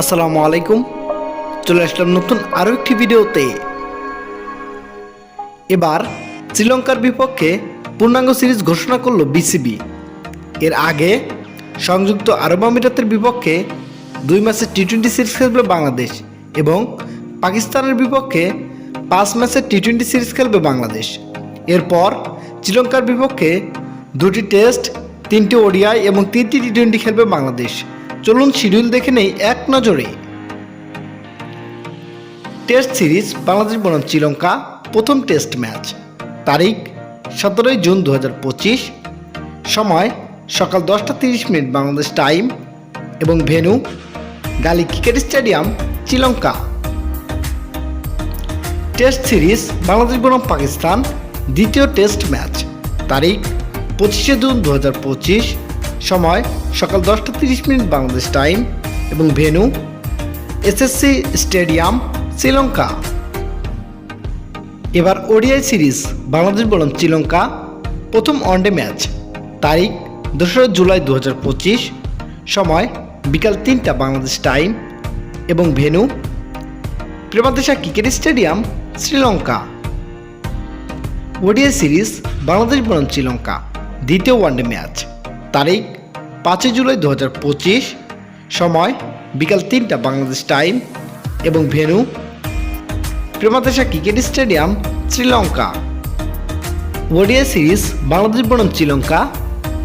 আসসালামু আলাইকুম। চলে আসলাম নতুন আরও একটি ভিডিওতে। এবার শ্রীলঙ্কার বিপক্ষে পূর্ণাঙ্গ সিরিজ ঘোষণা করল বিসিবি। এর আগে সংযুক্ত আরব আমিরাতের বিপক্ষে দুই ম্যাচের টি টোয়েন্টি সিরিজ খেলবে বাংলাদেশ এবং পাকিস্তানের বিপক্ষে পাঁচ ম্যাচের টি টোয়েন্টি সিরিজ খেলবে বাংলাদেশ। এরপর শ্রীলঙ্কার বিপক্ষে দুটি টেস্ট, তিনটি ওডিআই এবং তিনটি টি টোয়েন্টি খেলবে বাংলাদেশ। চলুন শিডিউল দেখে নেই এক নজরে। টেস্ট সিরিজ, বাংলাদেশ বনাম শ্রীলঙ্কা, প্রথম টেস্ট ম্যাচ। তারিখ, সতেরোই জুন দু হাজার পঁচিশ। সময়, সকাল দশটা তিরিশ মিনিট বাংলাদেশ টাইম। এবং venue, Galle cricket stadium, Sri Lanka. Test series, Bangladesh বনাম পাকিস্তান, দ্বিতীয় টেস্ট ম্যাচ। তারিখ, পঁচিশে জুন দু হাজার পঁচিশ। সময় সকাল দশটা তিরিশ মিনিট বাংলাদেশ টাইম এবং ভেন্যু এসএসসি স্টেডিয়াম, শ্রীলঙ্কা। এবার ওডিআই সিরিজ, বাংলাদেশ বনাম শ্রীলঙ্কা, প্রথম ওয়ানডে ম্যাচ, তারিখ দোসরা জুলাই দু হাজার পঁচিশ, সময় বিকাল তিনটা বাংলাদেশ টাইম এবং venue Premadasa cricket stadium, Sri Lanka. ODI series, Bangladesh বনাম শ্রীলঙ্কা, দ্বিতীয় ওয়ানডে ম্যাচ, তারিখ পাঁচই জুলাই দু হাজার পঁচিশ, সময় বিকাল তিনটা বাংলাদেশ টাইম এবং venue Premadasa cricket stadium, Sri Lanka. ODI series Bangladesh বনাম শ্রীলঙ্কা,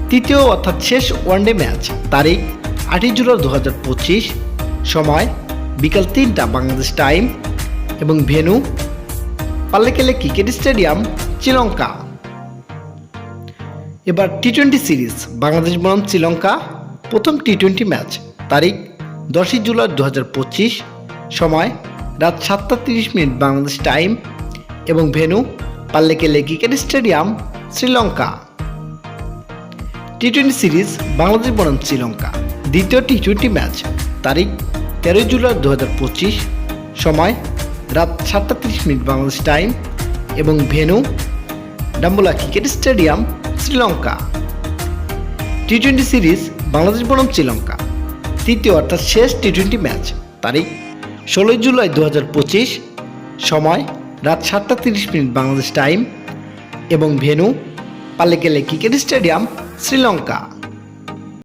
তৃতীয় অর্থাৎ শেষ ওয়ানডে ম্যাচ তারিখ আটই জুলাই দু হাজার পঁচিশ, সময় বিকাল তিনটা বাংলাদেশ টাইম এবং venue Pallekele cricket stadium, Sri Lanka. এবার টি টোয়েন্টি সিরিজ, বাংলাদেশ বনাম শ্রীলঙ্কা, প্রথম টি টোয়েন্টি ম্যাচ, তারিখ দশই জুলাই দু হাজার পঁচিশ, সময় রাত সাতটা তিরিশ মিনিট বাংলাদেশ টাইম এবং venue Pallekele cricket stadium Sri Lanka. T twenty series, Bangladesh বনাম শ্রীলঙ্কা, দ্বিতীয় টি টোয়েন্টি ম্যাচ, তারিখ তেরোই জুলাই দু হাজার পঁচিশ, সময় রাত সাতটা তিরিশ মিনিট বাংলাদেশ টাইম এবং venue Dambulla cricket stadium Sri Lanka. T twenty series Bangladesh বনাম শ্রীলঙ্কা। তৃতীয় অর্থাৎ শেষ টি টোয়েন্টি ম্যাচ তারিখ, ষোলোই জুলাই দু হাজার পঁচিশ। সময়, রাত সাতটা তিরিশ মিনিট বাংলাদেশ টাইম এবং venue Pallekele cricket stadium, Sri Lanka.